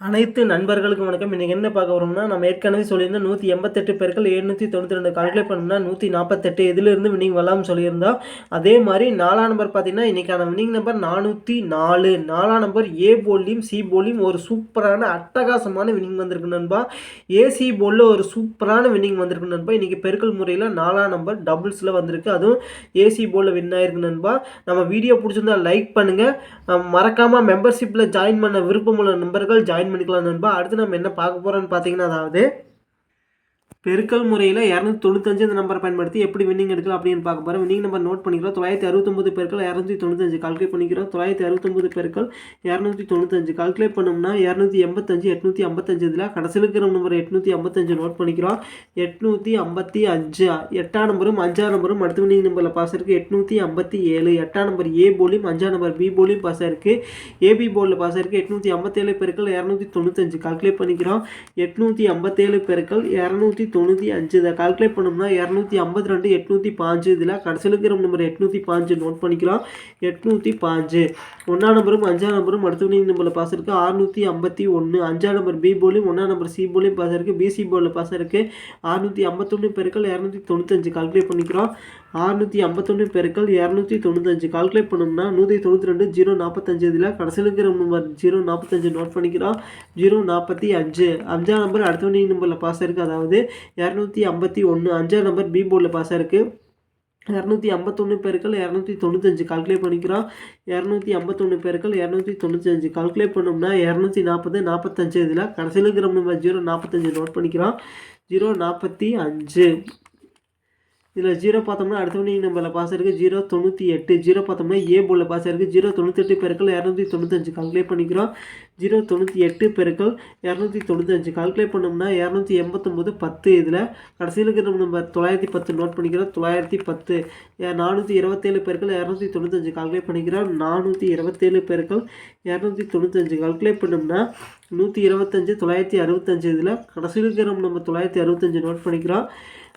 அனைத்து நண்பர்களுக்கும் வணக்கம். இன்றைக்கி என்ன பார்க்க வரோம்னா நம்ம ஏற்கனவே சொல்லியிருந்தோம் நூற்றி எண்பத்தெட்டு பேர்கள் எழுநூற்றி தொண்ணூற்றி ரெண்டு கால்குலேட் பண்ணோம்னா நூற்றி நாற்பத்தெட்டு இதிலிருந்து வினிங் வரலாம்னு சொல்லியிருந்தோம். அதே மாதிரி நாலாம் நம்பர் பார்த்தீங்கன்னா இன்றைக்கான வினிங் நம்பர் நானூற்றி நாலு. நாலாம் நம்பர் ஏ போல்லையும் சி போல்லையும் ஒரு சூப்பரான அட்டகாசமான வினிங் வந்திருக்கு நண்பா. ஏசி போலில் ஒரு சூப்பரான வினிங் வந்திருக்கு நண்பா. இன்றைக்கி பெருக்கல் முறையில் நாலாம் நம்பர் டபுள்ஸில் வந்திருக்கு. அதுவும் ஏசி போலில் வின் ஆயிருக்கு நண்பா. நம்ம வீடியோ பிடிச்சிருந்தா லைக் பண்ணுங்கள் மறக்காமல் மெம்பர்ஷிப்பில் ஜாயின் பண்ண விருப்பமுள்ள நண்பர்கள் ஜாயின் பண்ணிக்கலாம் நண்பா. அடுத்து நம்ம என்ன பார்க்க போகிறோன்னு பார்த்தீங்கன்னா அதாவது பெருக்கல் முறையில் இரநூத்தி தொண்ணூத்தஞ்சு இந்த நம்பர் பயன்படுத்தி எப்படி வின்னிங் எடுக்கலாம் அப்படின்னு பார்க்க போகிறோம் வின்னிங் நம்பர் நோட் பண்ணிக்கிறோம். தொள்ளாயிரத்தி அறுபத்தொம்பது பெருக்கள் இரநூத்தி தொண்ணூத்தஞ்சு கால்குலேட் பண்ணிக்கிறோம். தொள்ளாயிரத்தி அறுபத்தொம்பது பெருக்கள் இரநூத்தி தொண்ணூத்தஞ்சு கால்குலேட் பண்ணோம்னா இரநூத்தி எண்பத்தஞ்சு எட்நூற்றி ஐம்பத்தஞ்சு இதில் கடைசியில் இருக்கிற நம்பர் எட்நூற்றி ஐம்பத்தஞ்சு நோட் பண்ணிக்கிறோம். எட்நூற்றி ஐம்பத்தி அஞ்சு எட்டாம் நம்பரும் அஞ்சாம் நம்பரும் அடுத்த வின்னிங் நம்பரில் பாஸ் இருக்குது எட்நூற்றி ஐம்பத்தி ஏழு எட்டாம் நம்பர் ஏ போலியும் அஞ்சாம் நம்பர் பி போலியும் பாஸ் இருக்குது ஏபி போர்டில் பாஸ் இருக்குது எட்நூற்றி ஐம்பத்தேழு பெருக்கள் இரநூத்தி தொண்ணூத்தஞ்சு கால்குலேட் பண்ணிக்கிறோம். எட்நூற்றி ஐம்பத்தேழு பெருக்கள் இரநூத்தி தொண்ணூற்றி அஞ்சு இதை கால்குலேட் பண்ணோம்னா இரநூத்தி ஐம்பத்தி ரெண்டு எட்நூற்றி பாஞ்சு. இதில் கடைசியில் இருக்கிற நம்பர் எட்நூற்றி பாஞ்சு நோட் பண்ணிக்கலாம். எட்நூற்றி பாஞ்சு. ஒன்றாம் நம்பரும் அஞ்சாம் நம்பரும் அடுத்த வினிங் நம்பரில் பாஸ் இருக்குது ஆறுநூற்றி ஐம்பத்தி ஒன்று அஞ்சாம் நம்பர் பி போலையும் ஒன்றாம் நம்பர் சி போலையும் பாஸ் இருக்குது பிசி போலில் பாஸ் இருக்குது ஆறுநூற்றி ஐம்பத்தொன்று பெருக்கள் இரநூத்தி தொண்ணூத்தஞ்சு கால்குலேட் பண்ணிக்கிறோம். அறுநூற்றி ஐம்பத்தொன்று பெருக்கள் இரநூத்தி தொண்ணூத்தஞ்சு. கால்குலேட் பண்ணோம்னா நூற்றி தொண்ணூற்றி ரெண்டு ஜீரோ நாற்பத்தஞ்சு இதில் கடைசியில் நம்பர் ஜீரோ நாற்பத்தஞ்சு நோட் பண்ணிக்கிறோம். ஜீரோ நாற்பத்தி அஞ்சு. அஞ்சாம் நம்பர் அடுத்த நம்பரில் பாஸ் இருக்குது அதாவது இரநூத்தி ஐம்பத்தி ஒன்று அஞ்சாம் நம்பர் பி போர்டில் பாஸ் இருக்குது இரநூத்தி ஐம்பத்தொன்று பேருக்கள் இரநூத்தி தொண்ணூத்தஞ்சு. கால்குலேட் பண்ணிக்கிறோம். இரநூத்தி ஐம்பத்தொன்று பேருக்கள் இரநூத்தி தொண்ணூத்தஞ்சு. கால்குலேட் பண்ணோம்னா இரநூத்தி நாற்பது நாற்பத்தஞ்சு இதில் கடைசியில் இருக்கிற நம்பர் ஜீரோ நாற்பத்தஞ்சு நோட் பண்ணிக்கிறோம். ஜீரோ நாற்பத்தி அஞ்சு. இதில் ஜீரோ பார்த்தோம்னா அடுத்த வினிங் நம்பரில் பாஸ் இருக்குது ஜீரோ தொண்ணூற்றி எட்டு. ஜீரோ பார்த்தோம்னா ஏ போர்டில் பாஸ் இருக்குது ஜீரோ தொண்ணூத்தெட்டு பெருக்கள் இரநூத்தி தொண்ணூத்தஞ்சு. கால்குலேட் பண்ணிக்கிறோம். ஜீரோ தொண்ணூற்றி எட்டு பெருக்கள் இரநூத்தி தொண்ணூத்தஞ்சு. கால்குலேட் பண்ணோம்னா இரநூத்தி எண்பத்தொம்போது பத்து இதில். கடைசியில் இருக்கிற நம்பர் தொள்ளாயிரத்தி பத்து நோட் பண்ணிக்கிறோம். தொள்ளாயிரத்தி பத்து. நானூற்றி இருபத்தேழு பெருக்கள் இரநூத்தி தொண்ணூத்தஞ்சு. கால்குலேட் பண்ணிக்கிறோம். நானூற்றி இருபத்தேழு பெருக்கள் இரநூத்தி தொண்ணூத்தஞ்சு. கால்குலேட் பண்ணோம்னா நூற்றி இருபத்தஞ்சு தொள்ளாயிரத்தி அறுபத்தஞ்சு இதில். கடைசியில் இருக்கிற நம்ம தொள்ளாயிரத்தி அறுபத்தஞ்சு நோட் பண்ணிக்கிறோம்.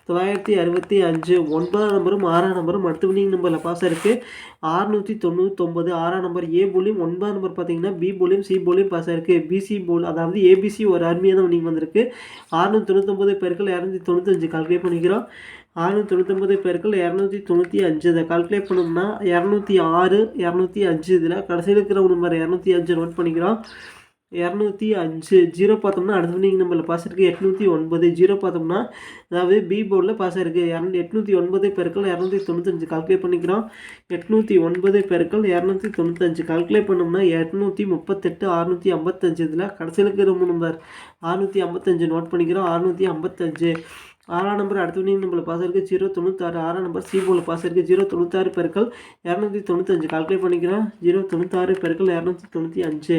தொள்ளாயிரத்தி அறுபத்தி அஞ்சு ஒன்பதாம் நம்பரும் ஆறாம் நம்பரும் அடுத்து வினிங் நம்பரில் பாஸ் இருக்குது ஆறுநூற்றி தொண்ணூத்தொம்பது ஆறாம் நம்பர் ஏ போலியும் ஒன்பதாம் நம்பர் பார்த்தீங்கன்னா பி போலியும் சி போலியும் பாஸ் இருக்குது பிசி போல் அதாவது ஏபிசி ஒரு அருமையான வினிங் வந்திருக்கு. ஆறுநூற்றி தொண்ணூத்தொம்பது பேருக்கள் இரநூத்தி தொண்ணூத்தஞ்சு கால்குலேட் பண்ணிக்கிறோம். ஆறுநூற்றி தொண்ணூத்தொம்பது பேருக்கள் இரநூத்தி தொண்ணூற்றி அஞ்சு இதை கால்குலேட் பண்ணோம்னா இரநூத்தி ஆறு இரநூத்தி அஞ்சு இதில் கடைசியில் இருக்கிற நம்பர் இரநூத்தி அஞ்சு நோட் பண்ணிக்கிறோம். இரநூத்தி அஞ்சு ஜீரோ பார்த்தோம்னா அடுத்த வினிங் நம்பரில் பாஸ் இருக்குது எட்நூற்றி ஒன்பது ஜீரோ பார்த்தோம்னா அதாவது பி போர்டில் பாஸ் இருக்குது இரநூத்தி எட்நூற்றி ஒன்பது பெருக்கள் இரநூத்தி தொண்ணூத்தஞ்சு கால்குலேட் பண்ணிக்கிறோம். எட்நூற்றி ஒன்பது பெருக்கள் இரநூத்தி தொண்ணூத்தஞ்சு கால்குலேட் பண்ணோம்னா எட்நூற்றி முப்பத்தெட்டு அறுநூற்றி ஐம்பத்தஞ்சு இதில் கடைசியில் இருக்கிற நம்பர் அறுநூற்றி ஐம்பத்தஞ்சு நோட் பண்ணிக்கிறோம். அறுநூற்றி ஐம்பத்தஞ்சு. ஆறாம் நம்பர் அடுத்த வினிங் நம்பரில் பாஸ் இருக்குது ஜீரோ தொண்ணூத்தாறு. ஆறாம் நம்பர் சி போல் பாஸ் இருக்குது ஜீரோ தொண்ணூத்தாறு பெருக்கள் இரநூத்தி தொண்ணூத்தஞ்சு. கால்குலேட் பண்ணிக்கிறோம் ஜீரோ தொண்ணூத்தாறு பெருக்கள் இரநூத்தி தொண்ணூற்றி அஞ்சு.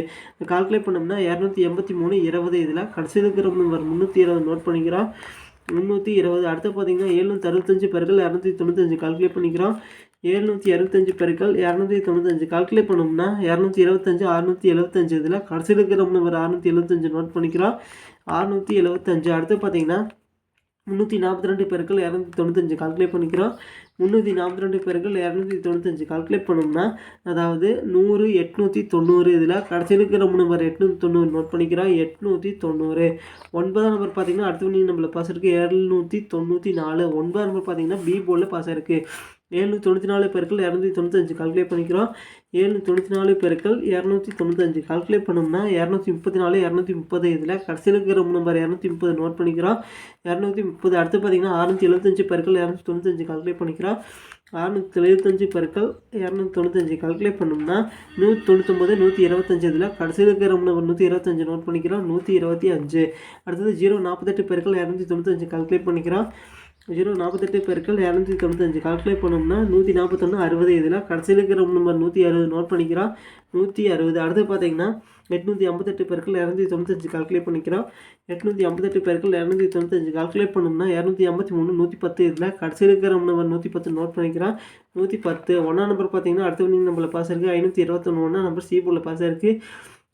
கால்குலேட் பண்ணோம்னா இரநூத்தி எண்பத்தி மூணு இருபது இதில் கடைசியில் இருக்கிற நம்பர் முந்நூற்றி இருபது நோட் பண்ணிக்கிறோம். முந்நூற்றி இருபது. அடுத்து பார்த்தீங்கன்னா எழுநூற்றி அறுபத்தஞ்சு பெருக்கள் இரநூத்தி தொண்ணூத்தஞ்சு. கால்குலேட் பண்ணிக்கிறோம். எழுநூற்றி அறுபத்தஞ்சு பெருக்கள் இரநூத்தி தொண்ணூத்தஞ்சு. கால்குலேட் பண்ணோம்னா இரநூத்தி இருபத்தஞ்சு அறுநூற்றி எழுபத்தஞ்சு இதில் கடைசியில் இருக்கிற நம்பர் அறுநூற்றி எழுபத்தஞ்சு நோட் பண்ணிக்கிறோம். அறுநூற்றி எழுபத்தஞ்சு. அடுத்து பார்த்தீங்கன்னா முந்நூற்றி நாற்பத்தி ரெண்டு பேருக்கள் இரநூத்தி தொண்ணூத்தஞ்சு கால்குலேட் பண்ணிக்கிறோம். முந்நூற்றி நாற்பத்தி ரெண்டு பேருக்கள் இரநூத்தி தொண்ணூத்தஞ்சு கால்குலேட் பண்ணோம்னா அதாவது நூறு எட்நூற்றி தொண்ணூறு இதில் கடைசியில் இருக்கிற நம்பர் எட்நூற்றி தொண்ணூறு நோட் பண்ணிக்கிறோம். எட்நூற்றி தொண்ணூறு. ஒன்பதாம் நம்பர் பார்த்தீங்கன்னா அடுத்த நம்மளை நம்பரில் பாஸ் இருக்குது எழுநூற்றி தொண்ணூற்றி நாலு. ஒன்பதாம் நம்பர் பார்த்தீங்கன்னா பி போர்டில் பாஸ் இருக்குது ஏழு தொண்ணூற்றி நாலு பெருக்கள் இரநூத்தி தொண்ணூத்தஞ்சு கால்குலேட் பண்ணிக்கிறோம். ஏழு தொண்ணூற்றி நாலு பெருக்கள் இரநூத்தி தொண்ணூத்தஞ்சு கால்குலேட் பண்ணோம்னா இரநூத்தி முப்பத்தி நாலு இரநூத்தி முப்பது இதில் கடைசியில் இருக்கிற நம்பர் இரநூத்தி முப்பது நோட் பண்ணிக்கிறோம். இரநூத்தி முப்பது அடுத்து பார்த்தீங்கன்னா அறுநூத்தி எழுபத்தஞ்சு பெருக்கள் இரநூத்தி தொண்ணூத்தஞ்சு கால்குலேட் பண்ணிக்கிறோம். அறுநூற்றி எழுபத்தஞ்சு பெருக்கள் இரநூத்தி தொண்ணூத்தஞ்சு கால்குலேட் பண்ணோம்னா நூற்றி தொண்ணூத்தொம்பது நூற்றி இருபத்தஞ்சு இதில் கடைசியில் இருக்கிற நம்பர் நூற்றி இருபத்தஞ்சு நோட் பண்ணிக்கிறோம். நூற்றி இருபத்தி அஞ்சு. அடுத்தது ஜீரோ நாற்பத்தெட்டு பெருக்கள் இரநூத்தி தொண்ணூத்தஞ்சு கால்குலேட் பண்ணிக்கிறோம். ஜீரோ நாற்பத்தெட்டு பெருக்கள் இரநூத்தி தொண்ணூத்தஞ்சு கால்குலேட் பண்ணோம்னா நூற்றி நாற்பத்தொன்று அறுபது இதில் கடைசியில் இருக்கிற நம்பர் நூற்றி அறுபது நோட் பண்ணிக்கிறோம் நூற்றி அறுபது. அடுத்து பார்த்தீங்கன்னா எட்நூற்றி ஐம்பத்தெட்டு பெருக்கள் இரநூத்தி தொண்ணூத்தஞ்சு கால்குலேட் பண்ணிக்கிறோம் எட்நூற்றி ஐம்பத்தெட்டு பெருக்கள் இரநூத்தி தொண்ணூத்தஞ்சு கால்குலேட் பண்ணோம்னா இரநூத்தி ஐம்பத்தி மூணு நூற்றி பத்து இதில் கடைசியில் இருக்கிற நம்பர் நூற்றி பத்து நோட் பண்ணிக்கிறோம் நூற்றி பத்து. ஒன்றாம் நம்பர் பார்த்தீங்கன்னா அடுத்த நம்பரில் பாஸ் இருக்குது ஐநூற்றி இருபத்தொன்று ஒன்றா நம்பர் சி போல் பாஸ் இருக்குது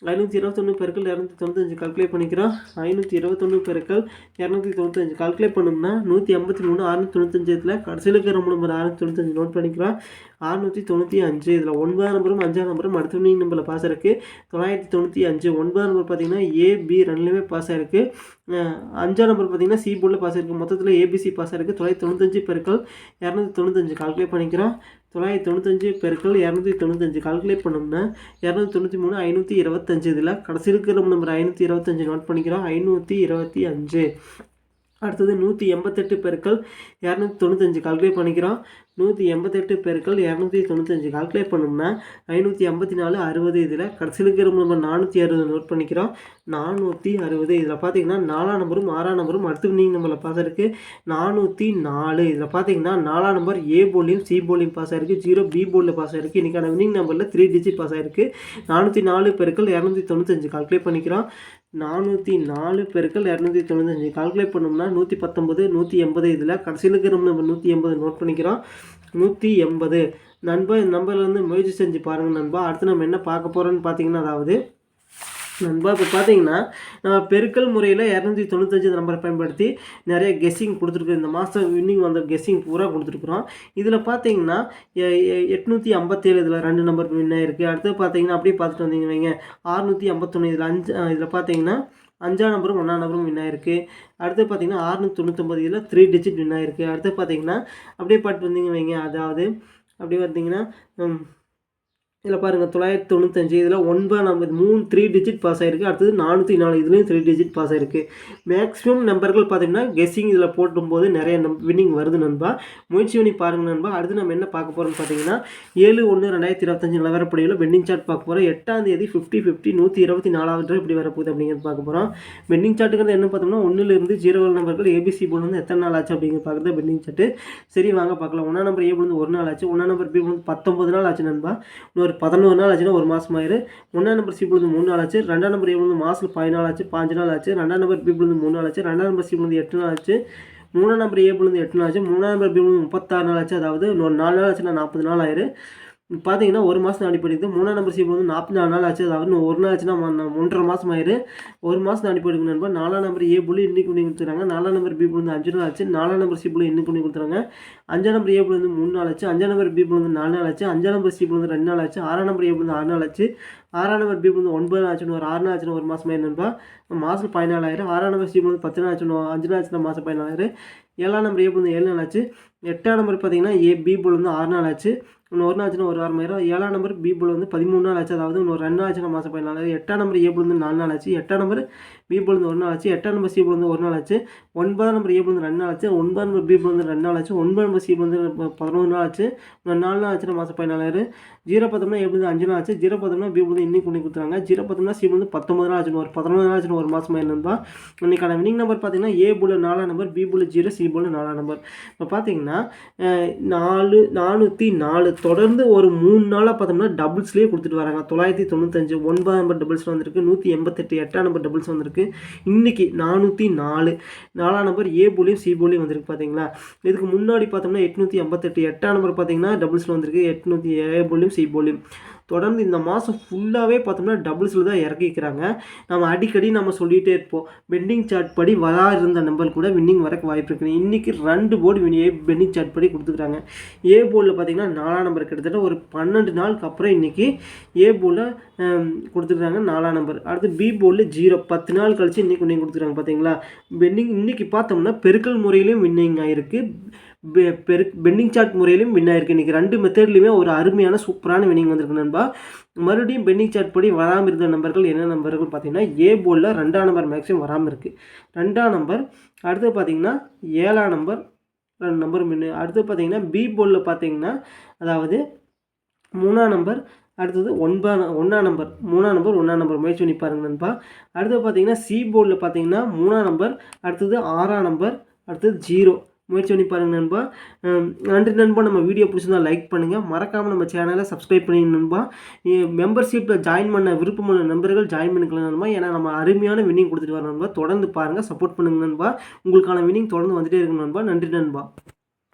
ஐநூற்றி இருபத்தொன்று பெருக்கள் இரநூத்தி தொண்ணூத்தஞ்சு கால்குலேட் பண்ணிக்கிறோம். ஐநூற்றி இருபத்தொன்று பெருக்கள் இரநூத்தி தொண்ணூத்தஞ்சு கால்குலேட் பண்ணோம்னா நூற்றி ஐம்பத்தி மூணு அறுநூத்தி தொண்ணூத்தஞ்சு இதில் கடைசியில் இருக்கிற நம்பர் அறுநூத்தி தொண்ணூத்தஞ்சு நோட் பண்ணிக்கிறோம். அறுநூற்றி தொண்ணூற்றி அஞ்சு இதில் ஒன்பதாம் நம்பரும் அஞ்சாம் நம்பரும் அடுத்த வினிங் நம்பரில் பாஸ் இருக்குது தொள்ளாயிரத்தி தொண்ணூற்றி அஞ்சு ஒன்பதாம் நம்பர் பார்த்தீங்கன்னா ஏபி ரெண்டுலேயுமே பாஸ் ஆயிருக்கு. அஞ்சாம் நம்பர் பார்த்தீங்கன்னா சி போர்டில் பாஸ் ஆயிருக்கு. மொத்தத்தில் ஏபிசி பாஸ் ஆயிருக்கு. தொள்ளாயிரத்தி தொண்ணூத்தஞ்சு பெருக்கள் இரநூத்தி தொண்ணூத்தஞ்சு கால்குலேட் பண்ணிக்கிறோம். தொள்ளாயிரத்தி தொண்ணூத்தஞ்சு பெருக்கள் இரநூத்தி தொண்ணூத்தஞ்சு. கால்குலேட் பண்ணோம்னா இரநூத்தி தொண்ணூற்றி மூணு ஐநூற்றி இருபத்தஞ்சு இதில் கடைசி இருக்கிற நம்பர் ஐநூற்றி இருபத்தஞ்சு நோட் பண்ணிக்கிறோம். ஐநூற்றி இருபத்தி அஞ்சு. அடுத்தது நூற்றி எண்பத்தெட்டு பெருக்கள் இரநூத்தி தொண்ணூத்தஞ்சு. கால்குலேட் பண்ணிக்கிறோம். நூற்றி எண்பத்தெட்டு பெருக்கள் இரநூத்தி தொண்ணூத்தஞ்சு கால்குலேட் பண்ணோம்னா ஐநூற்றி ஐம்பத்தி நாலு அறுபது இதில் கடைசியில் இருக்கிற நம்பர் நானூற்றி அறுபது நோட் பண்ணிக்கிறோம். நானூற்றி அறுபது இதில் பார்த்தீங்கன்னா நாலாம் நம்பரும் ஆறாம் நம்பரும் அடுத்து வினிங் நம்பரில் பாஸ் இருக்குது நானூற்றி நாலு இதில் பார்த்தீங்கன்னா நாலாம் நம்பர் ஏ போலியும் சி போலியும் பாஸ் ஆயிருக்கு. ஜீரோ பி போர்டில் பாஸ் ஆயிருக்கு. இன்றைக்கான வினிங் நம்பரில் த்ரீ டிஜிட் பாஸ் ஆயிருக்கு. நானூற்றி நாலு பெருக்கள் இரநூத்தி தொண்ணூத்தஞ்சு கால்குலேட் பண்ணிக்கிறோம். நானூற்றி நாலு பெருக்கள் இரநூத்தி தொண்ணூத்தஞ்சு கால்குலேட் பண்ணோம்னா நூற்றி பத்தொம்பது நூற்றி எண்பது இதில் கடைசியில் இருக்கிற நம்ம நூற்றி எண்பது நோட் பண்ணிக்கிறோம். நூற்றி எண்பது. நண்பா இந்த நம்பர்லேருந்து முயற்சி செஞ்சு பாருங்கள் நண்பா. அடுத்து நம்ம என்ன பார்க்க போகிறோன்னு பார்த்தீங்கன்னா அதாவது நண்பா இப்போ பார்த்தீங்கன்னா நம்ம பெருக்கல் முறையில் இரநூத்தி தொண்ணூத்தஞ்சு நம்பரை பயன்படுத்தி நிறைய கெஸ்ஸிங் கொடுத்துருக்கோம். இந்த மாதம் வின்னிங் வந்த கெஸ்ஸிங் பூரா கொடுத்துருக்குறோம். இதில் பார்த்தீங்கன்னா எ- எ- எட்நூற்றி ஐம்பத்தேழு இதில் ரெண்டு நம்பர் வின் ஆயிருக்கு. அடுத்து பார்த்தீங்கன்னா அப்படியே பார்த்துட்டு வந்தீங்க வைங்க. அறுநூற்றி ஐம்பத்தொன்று இதில் அஞ்சு இதில் பார்த்தீங்கன்னா அஞ்சாம் நம்பரும் ஒன்றாம் நம்பரும் வின் ஆயிருக்கு. அடுத்து பார்த்தீங்கன்னா அறுநூற்றி தொண்ணூற்றொம்பது இதில் த்ரீ டிஜிட் வின் ஆயிருக்கு. அடுத்து பார்த்தீங்கன்னா அப்படியே பாட்டு வந்தீங்க வைங்க. அதாவது அப்படியே பார்த்தீங்கன்னா இதில் பாருங்கள் தொள்ளாயிரத்தி தொண்ணூத்தஞ்சு இதில் ஒன்பது நம்பர் மூணு த்ரீ டிஜிட் பாஸ் ஆகிருக்கு அடுத்தது நானூற்றி நாலு இதுலேயும் த்ரீ டிஜிட் பாஸ் ஆகிருக்கு மேக்ஸிமம் நம்பர்கள் பார்த்தீங்கன்னா கெஸ்ஸிங் இதில் போட்டும்போது நிறைய நம் வின்னிங் வருது நண்பா. முயற்சி பண்ணி பாருங்கள் நண்பா. அடுத்து நம்ம என்ன பார்க்க போகிறோம்னு பார்த்தீங்கன்னா ஏழு ஒன்று ரெண்டாயிரத்தி இருபத்தஞ்சு நிலவரப்படியில் வெண்டிங் சார்ட் பார்க்க போகிறோம் எட்டாம் தேதி ஃபிஃப்டி ஃபிஃப்டி நூற்றி இருபத்தி நாலாவது இப்படி வரப்போகுது அப்படிங்கிறது பார்க்க போகிறோம் வெண்டிங் சார்ட்டுங்கிறது என்ன பார்த்தோம்னா ஒன்றுலேருந்து ஜீரோ நம்பர்கள் ஏபிசி போர்டு வந்து எத்தனை நாள் ஆச்சு அப்படிங்கிறது பார்க்குறது வெண்டிங் சார்ட்டு சரி வாங்க பார்க்கலாம். ஒன்றா நம்பர் ஏ வந்து ஒரு நாள் ஆச்சு. ஒன்றா நம்பர் பி வந்து பத்தொம்பது நாள் ஆச்சு நண்பா. இன்னொரு பதினோரு நாள் ஆச்சுன்னா ஒரு மாதம் ஆயிரு. ஒன்றாம் நம்பர் சி வந்து மூணு நாள் ஆச்சு. ரெண்டாம் நம்பர் ஏ மாதத்தில் பதினாலு ஆச்சு பாஞ்சு நாள் ஆச்சு. ரெண்டாம் நம்பர் பி வந்து மூணு நாள் ஆச்சு. ரெண்டாம் நம்பர் சி வந்து எட்டு நாள் ஆச்சு. மூணாம் நம்பர் ஏ வந்து எட்டு நாள் ஆச்சு. மூணாம் நம்பர் பி வந்து முப்பத்தாறு நாள் ஆச்சு. அதாவது ஒரு நாலு நாள் ஆச்சுன்னா நாற்பது நாள் ஆயிரு. பார்த்தீங்கன்னா ஒரு மாதம் அடிப்படைக்கு மூணாம் நம்பர் சீப் வந்து நாற்பத்தி நாலு நாள் ஆச்சு. அதாவது ஒரு நாள் ஆச்சுன்னா ஒன்றரை மாதம் ஆயிரு. ஒரு மாதம் அடிப்படைக்கு நண்பா. நாலாம் நம்பர் ஏ புள்ளி இன்னைக்கு பண்ணி கொடுத்துறாங்க நாலாம் நம்பர் பி வந்து அஞ்சு நாள் ஆச்சு. நாலாம் நம்பர் சி புள்ளி இன்னைக்கு பண்ணி கொடுத்துறாங்க அஞ்சாம் நம்பர் ஏ வந்து மூணு நாள் ஆச்சு. அஞ்சாம் நம்பர் பி வந்து நாலு நாள் ஆச்சு. அஞ்சாம் நம்பர் சி வந்து ரெண்டு நாள் ஆச்சு. ஆறாம் நம்பர் ஏ வந்து ஆறு நாள் ஆச்சு. ஆறாம் நம்பர் பி வந்து ஒன்பது நாள் ஆச்சுன்னு ஒரு ஆறு நாள் ஆச்சுன்னு ஒரு மாதம் நண்பா. மாதம் பதினாலாயிரம் ஆறாம் நம்பர் சி வந்து பத்து நாள் ஆச்சுன்னு அஞ்சு நாள் ஆச்சுன்னா மாதம் பதினாலாயிரம் ஏழாம் நம்பர் ஏ வந்து ஏழு நாள் ஆச்சு. எட்டாம் நம்பர் பார்த்தீங்கன்னா ஏ பி போல் வந்து ஆறு நாள் ஆச்சு. இன்னும் ஒரு நாள் ஆச்சுன்னா ஒரு வாரம் ஆயிரம் ஏழாம் நம்பர் பி போல் வந்து பதிமூணு நாள் ஆச்சு. அதாவது இன்னொரு ரெண்டு நாள் ஆச்சுன்னா மாதம் பதினாலு எட்டாம் நம்பர் ஏ போல் வந்து நாலு நாள் ஆச்சு. எட்டாம் நம்பர் பி போல் ஒரு நாள் ஆச்சு எட்டாம் நம்பர் சி போல் வந்து ஒரு நாள் ஆச்சு ஒன்பதாம் நம்பர் ஏ போல் வந்து ரெண்டு நாள் ஆச்சு ஒன்பதாம் நம்பர் பி போல் வந்து ரெண்டு நாள் ஆச்சு ஒன்பதாம் நம்பர் சி போல் பதினொன்று நாள் ஆச்சு நாலு நாள் ஆச்சுன்னா மாதம் பதினாலாயிரம். ஜீரோ பத்தம்னா ஏ போல் அஞ்சு நாள் ஆச்சு ஜீரோ பத்தம்னா பி போல் வந்து இன்னைக்கு பண்ணி கொடுத்துறாங்க ஜீரோ பத்தம்னா சி போல் வந்து பத்தொம்பது நாள் ஆச்சுன்னு ஒரு பதினொன்று நாள் ஆச்சுன்னு ஒரு மாதம் என்னப்பா இன்னைக்கான வினிங் நம்பர் பார்த்தீங்கன்னா ஏ போல் நாலாம் நம்பர் பி போல் ஜீரோ சி போல் நாலாம் நம்பர் இப்போ பார்த்தீங்கன்னா நாலு நானூற்றி நாலு தொடர்ந்து ஒரு மூணு நாளாக பார்த்தோம்னா டபுள்ஸ்லேயே கொடுத்துட்டு வராங்க. தொள்ளாயிரத்தி தொண்ணூத்தஞ்சு ஒன்பதாம் நம்பர் டபுள்ஸ் வந்திருக்கு நூற்றி எண்பத்தெட்டு எட்டாம் நம்பர் டபுள்ஸ் வந்திருக்கு. இன்னைக்கு நானூற்றி நாலு. நாலாம் நம்பர் ஏ போலியும் சி போலியும் வந்திருக்கு பார்த்தீங்களா இதுக்கு முன்னாடி பார்த்தோம்னா எட்நூற்றி ஐம்பத்தெட்டு. எட்டாம் நம்பர் பார்த்தீங்கன்னா டபுள்ஸில் வந்திருக்கு. எட்நூற்றி ஏ போலியும் சி போலியும். தொடர்ந்து இந்த மாதம் ஃபுல்லாகவே பார்த்தோம்னா டபுள்ஸில் தான் இறக்கிக்கிறாங்க நம்ம அடிக்கடி நம்ம சொல்லிகிட்டே இருப்போம். பெண்டிங் சார்ட் படி வரா இருந்த நம்பர் கூட வின்னிங் வரக்கு வாய்ப்பு இருக்குது. இன்றைக்கி ரெண்டு board win A pending chart படி கொடுத்துருக்காங்க. ஏ போர்டில் பார்த்தீங்கன்னா நாலாம் நம்பர் கிட்டத்தட்ட ஒரு பன்னெண்டு நாளுக்கு அப்புறம் இன்றைக்கி ஏ போர்டில் கொடுத்துருக்காங்க நாலாம் நம்பர் அடுத்து பி போர்டில் ஜீரோ பத்து நாள் கழிச்சு இன்றைக்கி வின்னிங் கொடுத்துருக்காங்க பார்த்தீங்களா? பெண்டிங் இன்றைக்கி பார்த்தோம்னா பெருக்கல் முறையிலையும் வின்னிங் ஆகிருக்கு பெரு பெண்டிங் சார்ட் முறையிலும் வின் ஆயிருக்கு. இன்றைக்கி ரெண்டு மெத்தட்லையுமே ஒரு அருமையான சூப்பரான வினிங் வந்திருக்கு நண்பா. மறுபடியும் பெண்டிங் சார்ட் படி வராமல் இருந்த நம்பர்கள் என்ன நம்பர்கள் பார்த்தீங்கன்னா ஏ போர்டில் ரெண்டாம் நம்பர் மேக்ஸிமம் வராமல் இருக்குது ரெண்டாம் நம்பர் அடுத்து பார்த்தீங்கன்னா ஏழாம் நம்பர் ரெண்டு நம்பர் மின்னு அடுத்து பார்த்தீங்கன்னா பி போர்டில் பார்த்தீங்கன்னா அதாவது மூணாம் நம்பர் அடுத்தது ஒன்பதாம் ஒன்றாம் நம்பர் மூணாம் நம்பர் ஒன்றாம் நம்பர் முயற்சி பண்ணி பாருங்க நண்பா. அடுத்து பார்த்தீங்கன்னா சி போர்டில் பார்த்தீங்கன்னா மூணாம் நம்பர் அடுத்தது ஆறாம் நம்பர் அடுத்தது ஜீரோ. முயற்சி பண்ணி பாருங்க நண்பா. நன்றி நண்பா. நம்ம வீடியோ பிடிச்சிருந்தா லைக் பண்ணுங்கள் மறக்காமல் நம்ம சேனலை சப்ஸ்கிரைப் பண்ணி நண்பா. மெம்பர்ஷிப்பில் ஜாயின் பண்ண விருப்பமுள்ள நண்பர்கள் ஜாயின் பண்ணிக்கலாம் நண்பா. ஏன்னா நம்ம அருமையான வின்னிங் கொடுத்துட்டு வரோம் நண்பா. தொடர்ந்து பாருங்கள் சப்போர்ட் பண்ணுங்க நண்பா. உங்களுக்கான வின்னிங் தொடர்ந்து வந்துட்டே இருக்கும் நண்பா. நன்றி நண்பா.